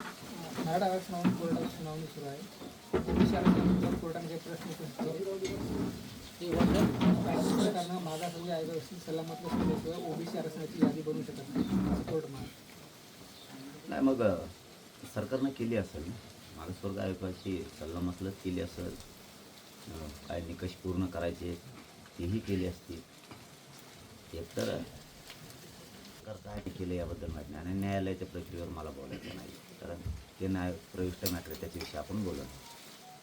मराठा आरक्षणावरून कोर्टात सुनावणी सुरू आहे ओबीसी आरक्षणाबद्दल कोर्टाने काही प्रश्न उपस्थित हे वजन राज्य सरकारनं मागासवर्गीय आयोगाशी सल्लामतलं केल्याशिवाय ओबीसी आरक्षणाची यादी बनवू शकत नाही असं कोर्ट म्हणाले नाही मग सरकारनं केली असेल ना? मागासवर्ग आयोगाची सल्लामसलत केली असेल. काय निकष पूर्ण करायचे तेही केली असतील. एकतर सरकार काय केलं याबद्दल माहिती नाही. आणि न्यायालयाच्या प्रक्रियेवर मला बोलायचं नाही. कारण ते न्याय प्रविष्ट मॅटर त्याच्याविषयी आपण बोलू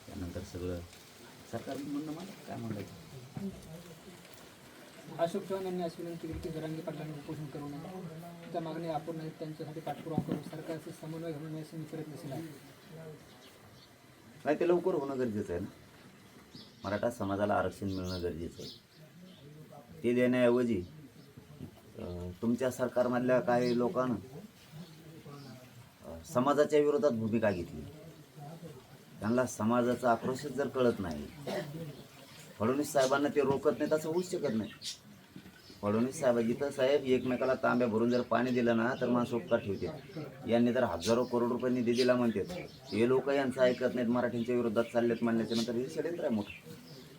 त्यानंतर सगळं सरकार म्हणणं मला काय म्हणायचं अशोक चव्हाण यांनी अशी विनंती केली की जरांगी पाटलांनी उपोषण करू नये. त्या मागणी आपण नाही त्यांच्यासाठी पाठपुरावा करू. सरकारचे समन्वय घडून याचे मी प्रयत्नशील आहे नाही ते लवकर होणं गरजेचं आहे ना. मराठा समाजाला आरक्षण मिळणं गरजेचं आहे. ते देण्याऐवजी तुमच्या सरकारमधल्या काही लोकांना समाजाच्या विरोधात भूमिका घेतली. त्यांना समाजाचा आक्रोशच जर कळत नाही फडणवीस साहेबांना ते रोकत नाहीत असं होऊच शकत नाही. फडणवीस साहेब जिथं साहेब एकमेकाला तांब्या भरून जर पाणी दिलं ना तर माणसं उपकार ठेवते यांनी तर हजारो करोड रुपये निधी दिला म्हणतात. हे लोक यांचं ऐकत नाहीत मराठींच्या विरोधात चाललेत म्हणल्याच्या नंतर हे षडयंत्र आहे मोठं.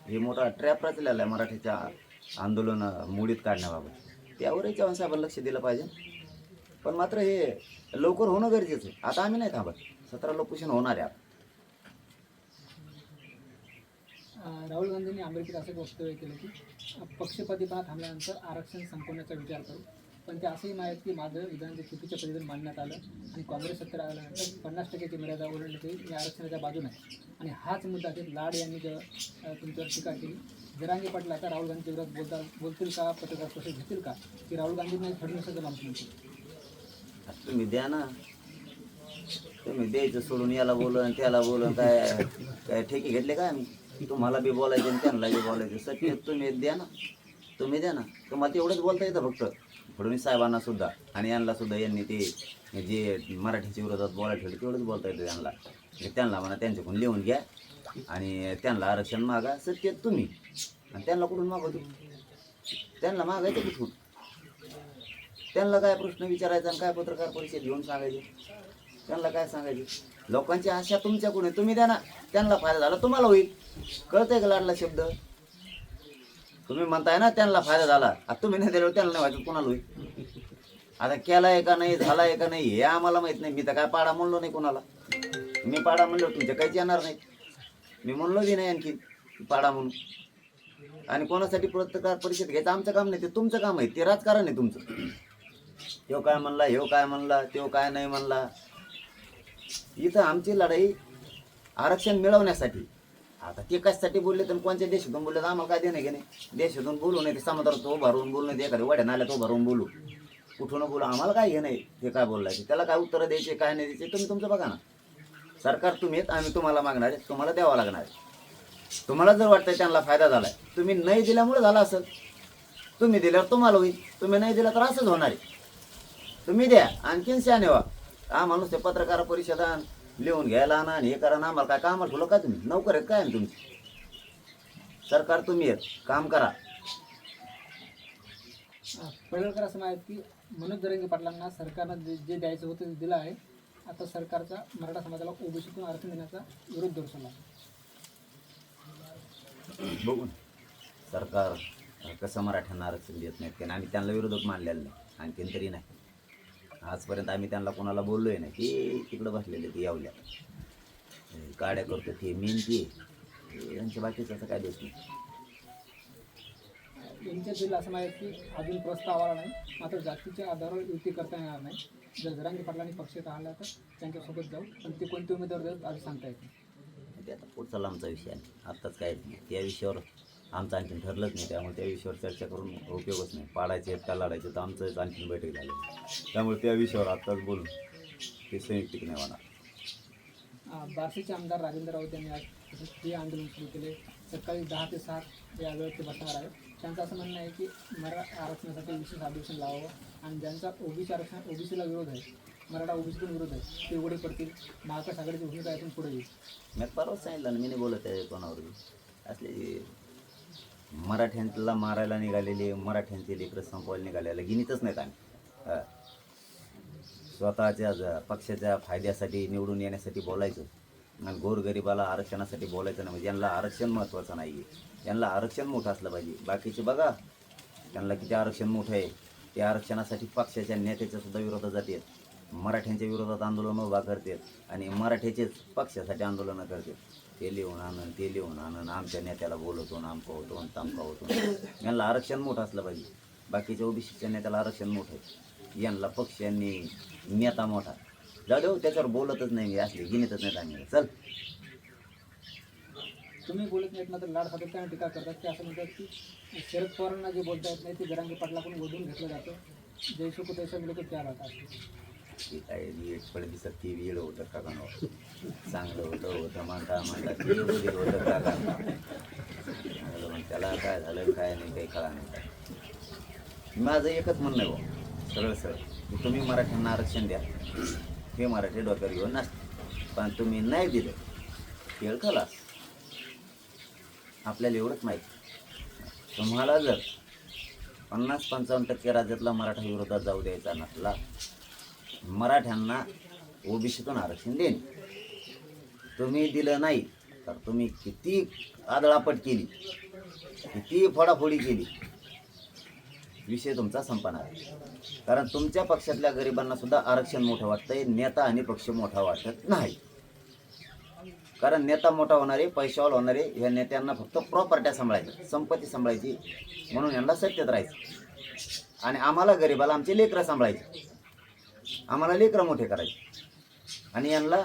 हे मोठा ट्रॅप रचलेला आहे मराठीच्या आंदोलन मोडीत काढण्याबाबत. त्यावरही चव्हाण साहेबांना लक्ष दिलं पाहिजे. पण मात्र हे लवकर होणं गरजेचं आहे. आता आम्ही नाही थांबत. सतरा लोकेशन होणार आहे आता. राहुल गांधींनी अमेरिकेत असं वक्तव्य केलं की अं, पक्षपातीपणा थांबल्यानंतर आरक्षण संपवण्याचा विचार करू. पण ते असंही माहीत की माझं विधान जे चुकीच्या पद्धतीने मांडण्यात आलं आणि काँग्रेस सत्तर आल्यानंतर पन्नास टक्क्याची मर्यादा ओलांडण्यात येईल मी आरक्षणाच्या बाजून आहे. आणि हाच मुद्दा आहे. लाड यांनी जर तुमच्यावर टीका केली जरांगी पाटील आता राहुल गांधी विरोधात बोलता बोलतील का पत्रकार परिषद घेतील का की राहुल गांधींनी फडणवीसाचं मानतो तुम्ही द्या ना. तुम्ही द्यायचं सोडून याला बोलून त्याला बोलून काय काय ठेके घेतले काय आम्ही? तुम्हाला बी बोलायचे आणि त्यांना बी बोलायचं. सत्य तुम्ही द्या ना. तुम्ही द्या ना. तुम्हाला तेवढंच बोलता येतं फक्त. फडणवीस साहेबांना सुद्धा आणि यांना सुद्धा यांनी ते जे मराठीच्या विरोधात बोलायला ठेवलं तेवढंच बोलता येतं त्यांना. म्हणजे त्यांना म्हणा त्यांच्याकडून लिहून घ्या आणि त्यांना आरक्षण मागा. सत्य तुम्ही. आणि त्यांना कुठून मागवतो? त्यांना मागायचं कुठून? त्यांना काय प्रश्न विचारायचा आणि काय पत्रकार परिषद घेऊन सांगायचे? त्यांना काय सांगायचे? लोकांची आशा तुमच्याकडून तुम्ही द्या ना. त्यांना फायदा झाला तुम्हाला होईल. कळतंय का लाडला शब्द? तुम्ही म्हणताय ना त्यांना फायदा झाला. आता तुम्ही नाही दिल्यावर त्यांना नाही व्हायचं कोणाला होईल. आता केलाय का नाही झालाय का नाही हे आम्हाला माहीत नाही. मी तर काय पाडा म्हणलो नाही कोणाला. मी पाडा म्हणलो तुमच्या काहीच येणार नाही. मी म्हणलो बी नाही आणखी पाडा म्हणून. आणि कोणासाठी पत्रकार परिषद घ्यायचं? आमचं काम नाही ते तुमचं काम आहे. ते राजकारण आहे तुमचं. ह्यो काय म्हणला ह्यो काय म्हणला त्यो काय नाही म्हणला. इथं आमची लढाई आरक्षण मिळवण्यासाठी. आता ते कशासाठी बोलले तर कोणत्या देशातून बोलले तर आम्हाला काय देणं की नाही देशातून बोलू नाही ते समुद्रात तो भरून बोलू नाही ते एखाद्या वड्या नाल्या तो भरून बोलू. कुठून बोलू? आम्हाला काय हे नाही ते काय बोललायचे? त्याला काय उत्तरं द्यायचे काय नाही द्यायचे तुम्ही तुमचं बघा ना. सरकार तुम्ही आहेत आम्ही तुम्हाला मागणार आहे तुम्हाला द्यावं लागणार आहे. तुम्हाला जर वाटतंय त्यांना फायदा झालाय तुम्ही नाही दिल्यामुळे झाला असेल. तुम्ही दिल्यावर तुम्हाला होईल तुम्ही नाही दिला तर असंच होणार आहे. तुम्ही द्या. आणखीन शहाणे व्हा. आम्हाला नुसते पत्रकार परिषदा लिहून घ्यायला आणा आणि हे करा ना आम्हाला काय कामाला ठेवलं का तुम्ही? नोकर आहेत काय तुमची सरकार तुम्ही आहेत. काम करा. पडळकर असं माहीत की मनोज जरंगे पाटलांना सरकारनं जे जे द्यायचं होतं ते दिलं आहे. आता सरकारचा मराठा समाजाला ओबीसीतून आरक्षण देण्याचा विरोध दर्शवला बघू ना. सरकार कसं मराठ्यांना आरक्षण देत नाहीत कारण आम्ही त्यांना विरोधक मानलेलं नाही. आणखीन तरी नाही. आजपर्यंत आम्ही त्यांना कोणाला बोललोय नाही ते तिकडं बसलेले ते यावल्या. गाड्या करतो ते मेन ते. यांच्या बाकीचं असं काय दोष नाही. यांच्या दिलं असं माहीत की अजून प्रस्ताव आला नाही. मात्र जातीच्या आधारावर युती करता येणार नाही. जर जरांगे पाटलांनी पक्ष काढला तर त्यांच्यासोबत जाऊ पण ते कोणते उमेदवार देतात आज सांगता येत नाही. ते आता पुढचा लांबचा विषय आहे. आत्ताच काय नाही त्या विषयावर आमचं आणखीन ठरलंच नाही. त्यामुळे त्या विषयावर चर्चा करून उपयोगच नाही. पाडायचे आहेत का लढायचे तर आमचंच आणखीन बैठक झाली. त्यामुळे त्या विषयावर आत्ताच बोलून ते संयुक्तिक नाही होणार. बार्शीचे आमदार राजेंद्र राऊत यांनी आज हे आंदोलन सुरू केले. सकाळी दहा ते सात या वेळेत ते बसणार आहे त्यांचं असं म्हणणं आहे की मराठा आरक्षणासाठी विशेष अधिवेशन लावावं आणि ज्यांचा ओबीसी आरक्षण ओबीसीला विरोध आहे मराठा ओबीसीतून विरोध आहे ते उघडे पडतील. महाराष्ट्र आघाडीची भूमिका यातून पुढे येईल. मी परवाच सांगितलं ना मी नाही बोलत आहे कोणावर. असले मराठ्यांला मारायला निघालेले मराठ्यांचे लेकरं संपवायला निघालेले गिनीतच नाहीत आम्ही. स्वतःच्या पक्षाच्या फायद्यासाठी निवडून येण्यासाठी बोलायचं आणि गोरगरिबाला आरक्षणासाठी बोलायचं नाही. म्हणजे यांना आरक्षण महत्त्वाचं नाही आहे यांना आरक्षण मोठं असलं पाहिजे. बाकीचे बघा त्यांना किती आरक्षण मोठं आहे. ते आरक्षणासाठी पक्षाच्या नेत्याच्या सुद्धा विरोधात जातात. मराठ्यांच्या विरोधात आंदोलन उभा करतात आणि मराठ्याचेच पक्षासाठी आंदोलनं करतात. ते लिहून आणन ते लिहून आणन आमच्या नेत्याला बोलवतो ना आमका होतो आणि तामका होतो. यांना आरक्षण मोठं असलं पाहिजे. बाकीच्या ओबीसीच्या नेत्याला आरक्षण मोठं आहे. यांना पक्ष यांनी नेता मोठा. जाऊ त्याच्यावर बोलतच नाही मी असले गिनीतच नाही सांगितलं चल. तुम्ही बोलत नाहीत मात्र लाड सातत्याने टीका करतात ते असं म्हणतात की शरद पवारांना जे बोलता येत नाही ते जरांगे पाटलाकडून गोधून घेतलं जातं. जैसे को तैसा मिळतो त्या राहतात. ती काय वीड पडे दिसत ती वीड होतं का गाणं चांगलं होतं होतं म्हणता म्हणता ते उदीर होतं का गाणं मग त्याला काय झालं काय नाही काही कळा नाही. काय माझं एकच म्हणणं आहे भाऊ सरळ सरळ. तुम्ही मराठ्यांना आरक्षण द्या. हे मराठी डोक्यावर घेऊन नसते पण तुम्ही नाही दिलं खेळ खलास. आपल्याला एवढंच माहिती. तुम्हाला जर पन्नास पंचावन्न टक्के राज्यातला मराठा विरोधात जाऊ द्यायचा नसला मराठ्यांना ओबीसीतून आरक्षण देईन. तुम्ही दिलं नाही तर तुम्ही किती आदळापट केली किती फोडाफोडी केली. विषय तुमचा संपणार आहे. कारण तुमच्या पक्षातल्या गरिबांना सुद्धा आरक्षण मोठं वाटतंय नेता आणि पक्ष मोठा वाटत नाही. कारण नेता मोठा होणारे पैशावर होणारे ह्या नेत्यांना फक्त प्रॉपर्ट्या सांभाळायच्या संपत्ती सांभाळायची म्हणून यांना सत्तेत राहायचं. आणि आम्हाला गरिबाला आमचे लेकरं सांभाळायचे. आम्हाला लेकरं मोठे करायचे. आणि यांना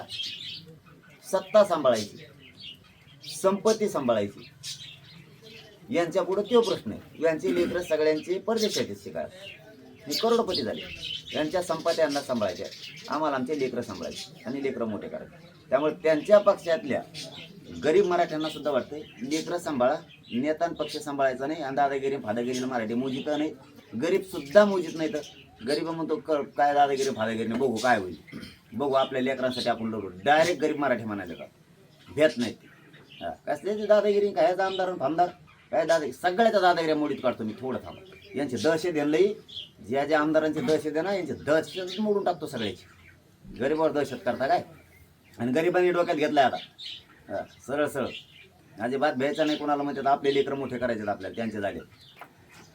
सत्ता सांभाळायची. संपत्ती सांभाळायची. यांच्या पुढं तो प्रश्न आहे. यांचे लेकरं सगळ्यांचे परदेशात आहेत हे करोडपती झाले. यांच्या संपत्ती यांना सांभाळायच्या. आम्हाला आमचे लेकरं सांभाळायचे आणि लेकरं मोठे करायचे. त्यामुळे त्यांच्या पक्षातल्या गरीब मराठ्यांना सुद्धा वाटतंय लेकरं सांभाळा. नेतान पक्ष सांभाळायचा नाही. आणि दादागिरी फादागिरीला मराठी मोजित नाही. गरीब सुद्धा मोजित नाही तर गरीब म्हणतो "क- काय दादागिरी फादागिरी नाही बघू काय होईल. बघू आपल्या लेकरांसाठी आपण लढू. डायरेक्ट गरीब मराठी म्हणायचं का? भेट नाही ते. हा, कसले ते दादागिरी काय आमदार फामदार काय दादा सगळ्याच्या दादागिऱ्या मोडीत काढतो मी थोडं थांबा. यांचे दहशत लई. ज्या ज्या आमदारांचे दहशत आहे ना यांचे दहशत मोडून टाकतो सगळ्याची. गरीबावर दहशत करता काय? आणि गरिबांनी डोक्यात घेतलाय आता. सरळ सरळ. अजिबात भ्यायचा नाही कोणाला म्हणतात आपले लेकरं मोठे करायचे आपल्याला त्यांच्या जागेत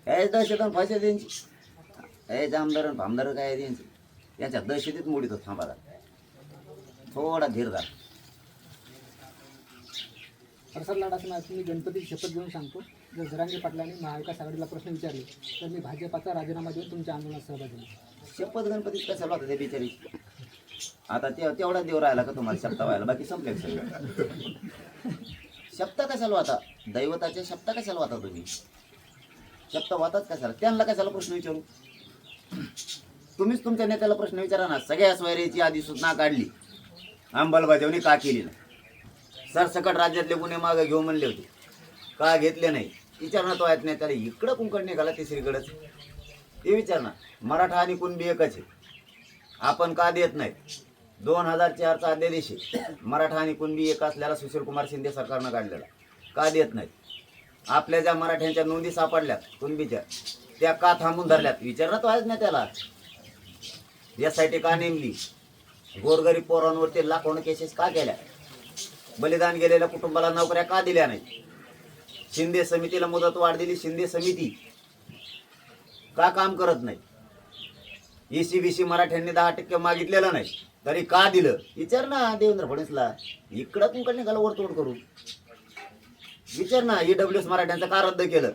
काय दहशत आणि फायसे त्यांची काय आमदार आणि फामदार काय त्यांचे? यांच्या दहशतीत मोडीतो थांबा जरा. थोडा धीर धरा. हर्षद लाड असं मी गणपतीची शपथ घेऊन सांगतो. जर जरांगे पाटलांनी महाविकास आघाडीला प्रश्न विचारले तर मी भाजपाचा राजीनामा देऊन तुमच्या आंदोलनात सहभागी शपथ गणपतीत कशाला होता ते बिचारी? आता ते तेवढा देव राहिला का तुम्हाला? शब्द व्हायला बाकी संपले सगळं? शब्द कशाला होता? दैवताचे शब्द कशाला होता तुम्ही? शब्द होताच कशाला? त्यांना कशाला प्रश्न विचारू? तुम्हीच तुमच्या नेत्याला प्रश्न विचारा ना. सगळ्या सोयऱ्याची आधी सूचना काढली. अंमलबजावणी का केली नाही? सरसकट राज्यातले गुन्हे मागे घेऊ म्हणले होते. का घेतले नाही? विचारणा तो आहेत नेत्याला. इकडं कुंकड निघाला तिसरीकडंच. ते विचार ना. मराठा आणि कुणबी एकच आहे. आपण का देत नाही? दोन हजार चारचा अध्यादेश आहे. मराठा आणि कुणबी एक असल्याला सुशीलकुमार शिंदे सरकारनं काढलेला. का देत नाहीत? आपल्या ज्या मराठ्यांच्या नोंदी सापडल्यात कुणबीच्या त्या का थांबून धरल्यात? विचार व्हायच तो आहेच ना त्याला. यासाठी का नेमली? गोरगरीब पोरांवरती लाखोन केसेस का केल्या? बलिदान गेलेल्या कुटुंबाला नोकऱ्या का दिल्या नाही शिंदे समितीला मुदत वाढ दिली शिंदे समिती का काम करत नाही? एसी बीसी मराठ्यांनी दहा टक्के मागितलेलं नाही तरी का दिलं? विचार ना देवेंद्र फडणवीसला. इकडं तुमकडे निघालं वरतोड करू. विचार ना ईडब्ल्यू एस मराठ्यांचं का रद्द केलं?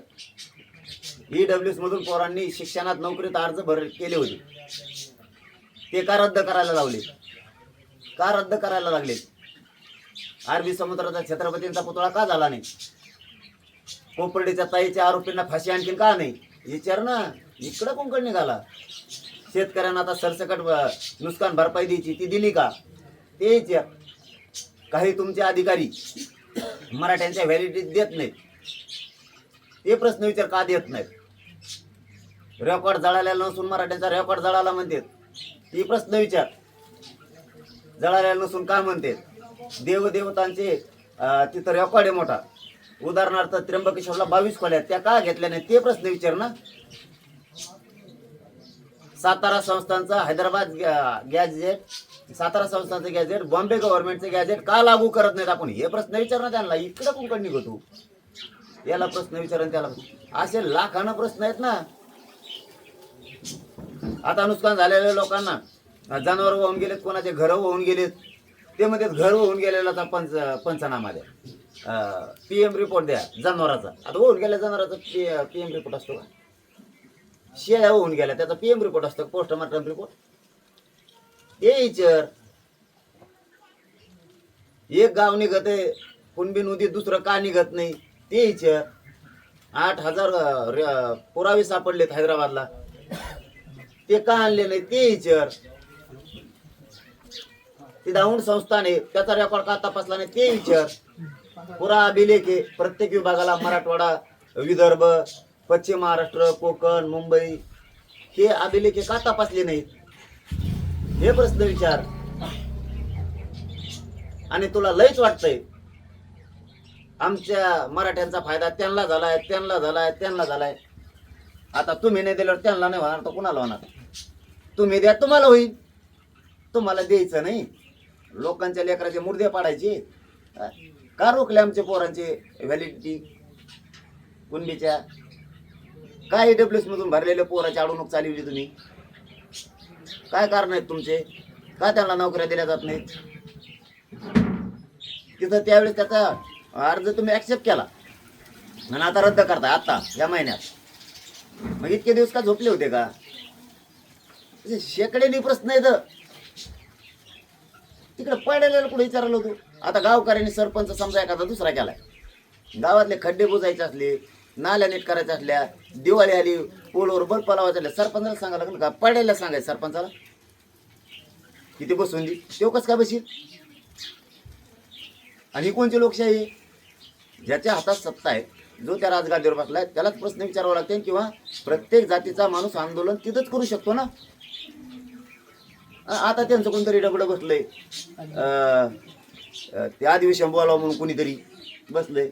ईडब्ल्यू मधून पोरांनी शिक्षणात नोकरीत अर्ज भर केले होते. ते का रद्द करायला लावले का रद्द करायला लागले? अरबी समुद्राचा छत्रपतींचा पुतळा का झाला नाही? कोपर्डीच्या ताईच्या आरोपींना फाशी आणखीन का नाही? विचार ना. इकडं कोंकण निघाला. शेतकऱ्यांना आता सरसकट नुकसान भरपाई द्यायची ती दिली का? ते विचार काही तुमचे अधिकारी मराठ्यांच्या व्हॅलिडिटी देत नाहीत. ते प्रश्न विचार का देत नाहीत? रेकॉर्ड जळालेला नसून मराठ्यांचा रेकॉर्ड जळाला म्हणतात. ती प्रश्न विचार. जळालेला नसून का म्हणतात? देवदेवतांचे तिथं रेकॉर्ड आहे मोठा. उदाहरणार्थ त्र्यंबकेश्वरला बावीस खोल्या त्या का घेतल्या नाही ते प्रश्न विचार ना. सातारा संस्थांचा हैदराबाद गॅजेट सातारा संस्थांचं गॅजेट बॉम्बे गव्हर्नमेंटचं गॅजेट का लागू करत नाहीत आपण? हे प्रश्न विचार ना त्यांना. इकडं कुंकड निघतो. याला प्रश्न विचार त्याला असे लाखानं प्रश्न आहेत ना. आता नुकसान झालेल्या लोकांना जनावर वाहून गेलेत कोणाचे घर वाहून गेलेत. ते मध्ये घर वाहून गेलेला पंच पंचनामा द्या पी एम रिपोर्ट द्या जनावराचा. आता वाहून गेल्या जनावराचा पी एम रिपोर्ट असतो का? शेळ्या होऊन गेल्या त्याचा पी एम रिपोर्ट असतो पोस्टमार्टम रिपोर्ट ते विचार. एक गाव निघत आहे कुणबी नदी दुसरं का निघत नाही? ते विचार. आठ हजार पुरावे सापडलेत हैदराबादला. ते का आणले नाही? ते विचार. ते दाऊंड संस्थान आहे त्याचा रेकॉर्ड का तपासला नाही ते विचार. पुरा अभिलेख आहे. प्रत्येक विभागाला मराठवाडा विदर्भ पश्चिम महाराष्ट्र कोकण मुंबई हे अभिलेख का तपासले नाहीत? हे प्रश्न विचार. आणि तुला लयच वाटतंय. आमच्या मराठ्यांचा फायदा त्यांना झालाय त्यांना झालाय त्यांना झालाय. आता तुम्ही नाही दिल्यावर त्यांना नाही होणार तर कुणाला होणार? तुम्ही द्या तुम्हाला होईल. तुम्हाला द्यायचं नाही. लोकांच्या लेकराचे मुर्दे पाडायचे. का रोखले आमच्या पोरांचे व्हॅलिडिटी कुणबीच्या काय डब्ल्यूएस मधून भरलेल्या पोराची अडवणूक चालवली तुम्ही? काय कारण आहेत तुमचे? का त्यांना नोकऱ्या दिल्या जात नाहीत? तिथं त्यावेळेस त्याचा अर्ज तुम्ही ऍक्सेप्ट केला. आणि आता रद्द करता आता या महिन्यात. मग इतके दिवस का झोपले होते का? असे शेकडेनी प्रश्न येत तिकडे पाड्याला कुठे विचारलं तू? आता गावकऱ्यांनी सरपंच समजा एखादा दुसरा केलाय. गावातले खड्डे बुजायचे असले नाल्या नीट करायच्या असल्या दिवाळी आली पोलवर बर्फ लावायचे सरपंचाला सांगायला लागलं का? पडायला सांगायचं सरपंचाला. किती बसून दे. तो कसं काय बसील? आणि ही कोणची लोकशाही? ज्याच्या हातात सत्ता आहे जो त्या राजगादीवर बसलाय त्यालाच प्रश्न विचारावा लागते किंवा प्रत्येक जातीचा माणूस आंदोलन तिथंच करू शकतो ना? आता त्यांचं कोणतरी डबडं बसलंय. ते अधिवेशन बोलावं म्हणून कोणीतरी बसलंय.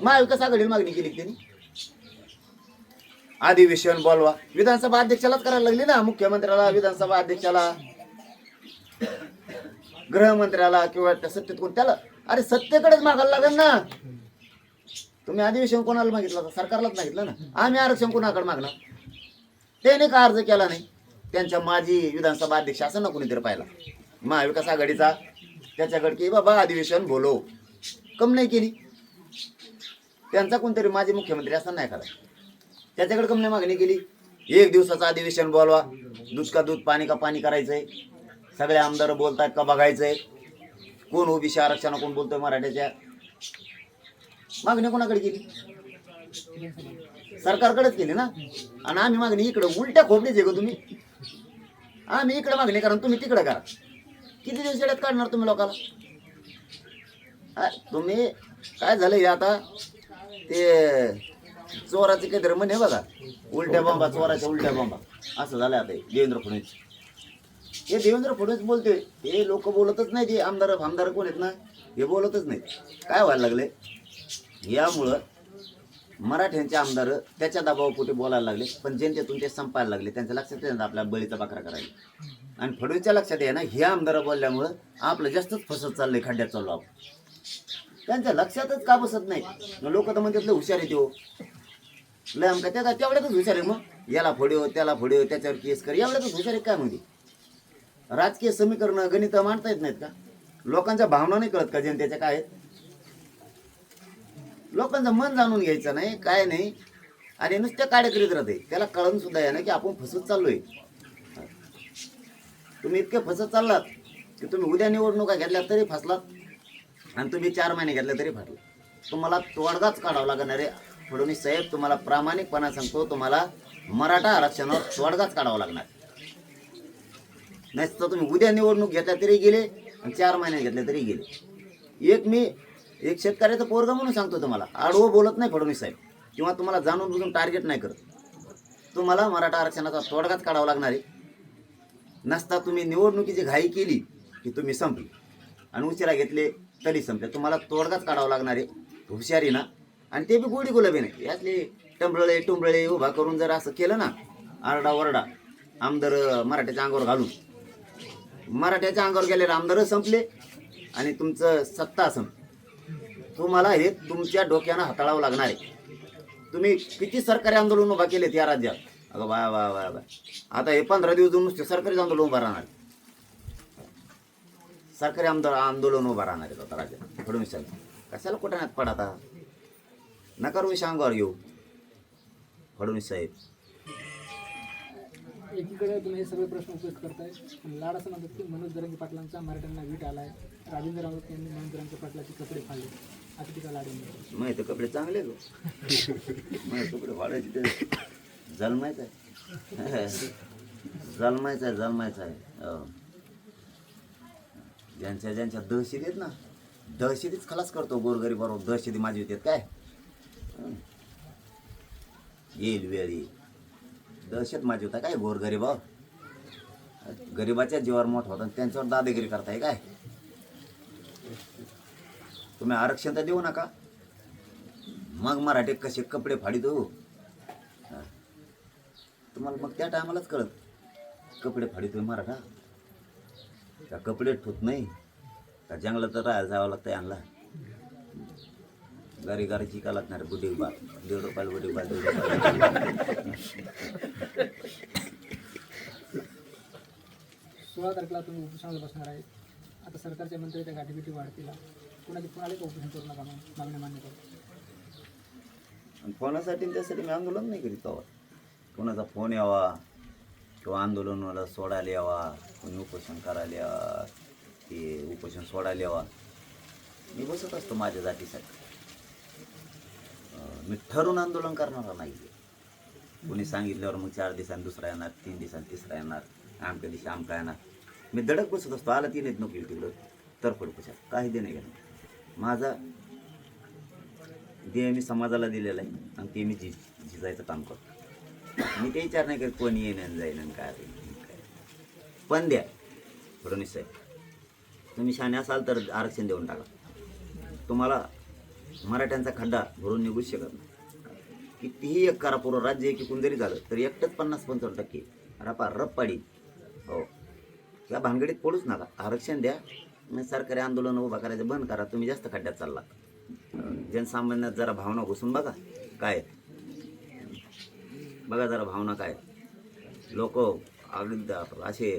महाविकास आघाडीने मागणी केली त्यांनी? अधिवेशन बोलवा. विधानसभा अध्यक्षालाच करायला लागली ना मुख्यमंत्र्याला विधानसभा अध्यक्षाला गृहमंत्र्याला किंवा त्या सत्तेत कोण त्याला अरे सत्तेकडेच मागायला लागेल ना. तुम्ही अधिवेशन कोणाला मागितलं? सरकारलाच मागितलं ना. आम्ही आरक्षण कोणाकडे मागणार? त्याने का अर्ज केला नाही? त्यांच्या माजी विधानसभा अध्यक्ष असं ना कोणीतरी पाहिला महाविकास आघाडीचा त्याच्याकडे की बाबा अधिवेशन बोलो कम नाही केली. त्यांचा कोणतरी माजी मुख्यमंत्री असं नाही एखादा त्याच्याकडे कम नाही मागणी केली. एक दिवसाचं अधिवेशन बोलवा. दूध का दूध पाणी का पाणी करायचंय? सगळे आमदार बोलतायत का बघायचंय? कोण ओबीसी आरक्षण कोण बोलतोय मराठ्याच्या? मागणी कोणाकडे केली? सरकारकडेच केली ना? आणि आम्ही मागणी इकडे उलट्या खोबडीच आहे का तुम्ही? आम्ही इकडे मागणी करा तुम्ही तिकडे करा. किती दिवस येड्यात काढणार तुम्ही लोकांना तुम्ही काय झालं हे आता? ते चोराचे काहीतरी म्हणे बघा. उलट्या बॉम्बा चोराच्या उलट्या बॉम्बा असं झालं आता देवेंद्र फडणवीस. हे देवेंद्र फडणवीस बोलतोय. हे लोक बोलतच नाही ते आमदार आमदार कोण आहेत ना? हे बोलतच नाही काय व्हायला लागले यामुळं मराठ्यांचे आमदार त्याच्या दबावापोटी बोलायला लागले पण जनतेतून ते संपायला लागले. त्यांच्या लक्षात येणार आपल्या बळीचा बकरा करायला. आणि फडणवीसच्या लक्षात आहे ना हे आमदार बोलल्यामुळं आपलं जास्तच फसत चाललंय खड्ड्यात चाललो आपण. त्यांच्या लक्षातच का बसत नाही? लोक तर म्हणतात हुशार आहे तो हो. लय आमका त्याचा तेवढ्यातच हुशार आहे मग. याला फोड्यो हो, त्याला फोड्यो हो, त्याच्यावर केस कर. एवढ्यातच हुशार आहे काय म्हणजे? राजकीय समीकरण गणित मांडता येत नाहीत का? लोकांच्या भावना नाही कळत का जनतेच्या काय आहेत? लोकांचं मन जाणून घ्यायचं नाही काय नाही. आणि नुसत्या काड्या करीत राहते. त्याला कळून सुद्धा येणं ना की आपण फसत चाललोय. तुम्ही इतके फसत चाललात की तुम्ही उद्या निवडणुका घेतल्या तरी फसलात आणि तुम्ही चार महिने घेतले तरी फाटले तुम्हाला तोडगाच काढावा लागणार आहे. फडणवीस साहेब तुम्हाला प्रामाणिकपणा सांगतो तुम्हाला मराठा आरक्षणावर तोडगाच काढावा लागणार. नाही तर तुम्ही उद्या निवडणूक घेतल्या तरी गेले आणि चार महिने घेतल्या तरी गेले. एक मी एक शेतकऱ्याचं पोरगा म्हणून सांगतो तुम्हाला. आडवं बोलत नाही फडणवीस साहेब. किंवा तुम्हाला जाणून बुजून टार्गेट नाही करत. तुम्हाला मराठा आरक्षणाचा तोडगाच काढावा लागणार आहे. नसता तुम्ही निवडणुकीची घाई केली की तुम्ही संपली. आणि उशिरा घेतले तरी संपले. तुम्हाला तोडगाच काढावा लागणार आहे. हुशारी ना. आणि ते बी गोडी गुलाबी नाही. यातले टंबळळे टुंबळे उभा करून जर असं केलं ना आरडा वरडा आमदार मराठ्याच्या अंगावर घालून. मराठ्याच्या अंगावर गेलेले आमदार संपले आणि तुमचं सत्ता संप तुम्हाला हे तुमच्या डोक्यानं हाताळावं लागणार आहे. तुम्ही किती सरकारी आंदोलन उभा केलेत या राज्यात? अगं बा बा बा बा. आता हे पंधरा दिवस जाऊन नुसते सरकारी आंदोलन उभा राहणार सरकारी आमदार आंदोलन उभा राहणार आहेत आता राज्यात. फडणवीस साहेब कशाला कुठं पडा आता? नकार रोष अंगावर येऊ फडणवीस साहेब. एकीकडे तुम्ही हे सगळे प्रश्न उपयोग करताय. पण लाड असं म्हणतात की मनोज दरंगी पाटलांचा मराठ्यांना वीट आलाय. राजेंद्र राऊत यांनी मनोज दरंगी पाटलाचे कपडे फाडले अशी मग कपडे चांगले गो हो. मग कपडे वाढायचे ते. जन्मायचं आहे. जन्मायचं आहे जन्मायचं आहे. हो. ज्यांच्या ज्यांच्या दहशत आहेत ना दहशतीच खलास करतो गोरगरी बरोबर दहशती माझी होते काय? येईल वेळ. येईल दहशत माझी होता काय? गोरगरीबावर हो. गरिबाच्या जीवावर मोठ होता आणि त्यांच्यावर दादागिरी करताय काय? तुम्ही आरक्षण तर देऊ नका. मग मराठी कसे कपडे फाडी देऊ तुम्हाला मग त्या टायमालाच कळत. कपडे फाडी देऊ मराठा. का कपडे ठोत नाही. का जंगलात तर राहायला जावं लागतं आणला गारी गारीची का लागणार बुडी बा दीड रुपयाला बुडी बा दीड रुपयाला सोळा तारखेला तुम्ही उपोषणाला बसणार आहे. आता सरकारच्या मंत्री त्या गाठीबिटी वाढतील. कुणाची कुणाला का करू नका म्हणून? मागण्या मान्य करू. आणि फोनासाठी आणि त्यासाठी मी आंदोलन नाही करीत आहोत कोणाचा फोन यावा किंवा आंदोलनाला सोडायला यावा कोणी उपोषण करायला यावा ते उपोषण सोडायला यावा. मी बसत असतो माझ्या जातीसाठी. मी ठरून आंदोलन करणारा नाही कोणी सांगितल्यावर मग चार दिवसांनी दुसरा येणार तीन दिवसांनी तिसरा येणार आमच्या दिवशी आमका येणार. मी दडक बसत असतो आला तीन येत नको तिकडं. तरफड कशा काही देणे घेणार माझा ध्येय मी समाजाला दिलेला आहे आणि ते मी झि झिजायचं काम करतो. मी ते विचार नाही करत कोणी येईन जाईन काय काय पण द्या फडणवीस साहेब. तुम्ही शाने असाल तर आरक्षण देऊन टाका. तुम्हाला मराठ्यांचा खड्डा भरून निघू शकत नाही. कितीही एक करा पूर्ण राज्य एकीकून जरी झालं तर एकटंच पन्नास पंचावन्न टक्के रपा रप पाडी हो. या भानगडीत पडूच नका. आरक्षण द्या. मग सरकारी आंदोलन उभा करायचं बंद करा. तुम्ही जास्त खड्ड्यात चालला जनसामान्यात जरा भावना घुसून बघा काय बघा जरा भावना काय लोक अगदी असे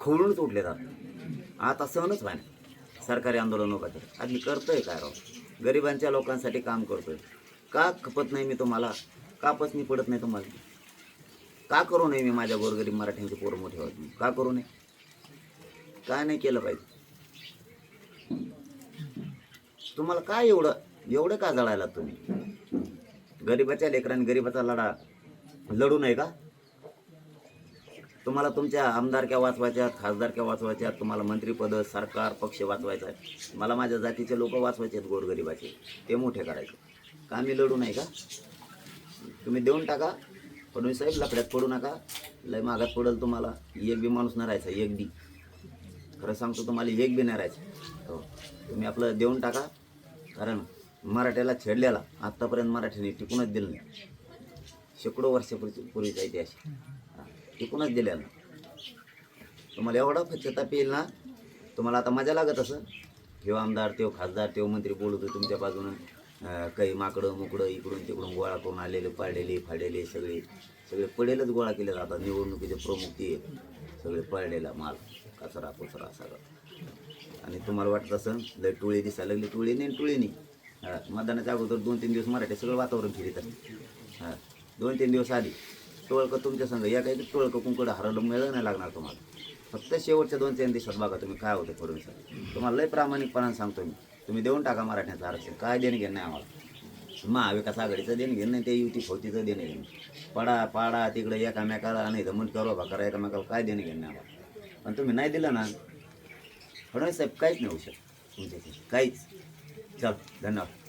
खवळूनच उठले जातात. आता सहनच पाहिजे सरकारी आंदोलन उभा करत आज मी करतोय काय राव? गरिबांच्या लोकांसाठी काम करतोय. का खपत नाही मी तुम्हाला? का पसनी पडत नाही तुम्हाला? का करू नये मी माझ्या गोरगरीब मराठ्यांचे पोरं मोठे होत का करू नये? काय नाही केलं पाहिजे? तुम्हाला काय एवढं? एवढं का जळायला तुम्ही? गरिबाच्या लेकरांनी गरिबाचा लढा लढू नये का? तुम्हाला तुमच्या आमदारक्या वाचवायच्या खासदारक्या वाचवायच्या तुम्हाला मंत्रीपद सरकार पक्ष वाचवायचा आहे. मला माझ्या जातीचे लोक वाचवायचे आहेत गोरगरिबाचे ते मोठे करायचे. का मी लढू नाही का? तुम्ही देऊन टाका. फडणवीस साहेब लकड्यात पडू नका. लय मागात पडेल तुम्हाला. एक बी माणूस नाही राहायचा एक बी. खरं सांगतो तुम्हाला एक बी नाही राहायचं. हो. तुम्ही आपलं देऊन टाका. कारण मराठ्याला छेडलेला आत्तापर्यंत मराठ्याने टिकूनच दिलं नाही. शेकडो वर्षापूर्वी पूर्वीचा इतिहास. टिकूनच दिलेला तुम्हाला एवढा पश्चाताप येईल ना तुम्हाला आता मजा लागत असं. ठेव आमदार तेव खासदार तेव मंत्री बोलतो तुमच्या बाजूनं. काही माकडं मुकडं इकडून तिकडून गोळा करून आलेले पाडलेले फाडलेले सगळे. सगळे पडेलच गोळा केले जातात निवडणुकीचे प्रमुख ते सगळे पडलेला माल. कचरा कुचरा सगळं. आणि तुम्हाला वाटत असं लय टोळी दिसायला लागली. टोळी नाही टोळी नाही. मतदानाच्या अगोदर दोन तीन दिवस मराठी सगळं वातावरण फिरित हां दोन तीन दिवस आधी टोळकं तुमच्या संग या काही टोळकं कुंकडं हरवलं मिळलं नाही लागणार तुम्हाला. फक्त शेवटच्या दोन तीन दिवसात बघा तुम्ही काय होतं करून सर. तुम्हाला लय प्रामाणिकपणाने सांगतो मी. तुम्ही देऊन टाका मराठ्याचं आरक्षण. काय देणं घेणं नाही आम्हाला. महाविकास आघाडीचं देणं घेणं नाही ते युती फौतीचं देणं घेणं पडा पाडा तिकडे एकामेकाला नाही तर मग करू करा एकामेकाला काय देणं घेणं नाही आम्हाला. पण तुम्ही नाही दिलं ना फडणवीस साहेब काहीच नाही होऊ शकत तुमच्याशी. काहीच. चल धन्यवाद.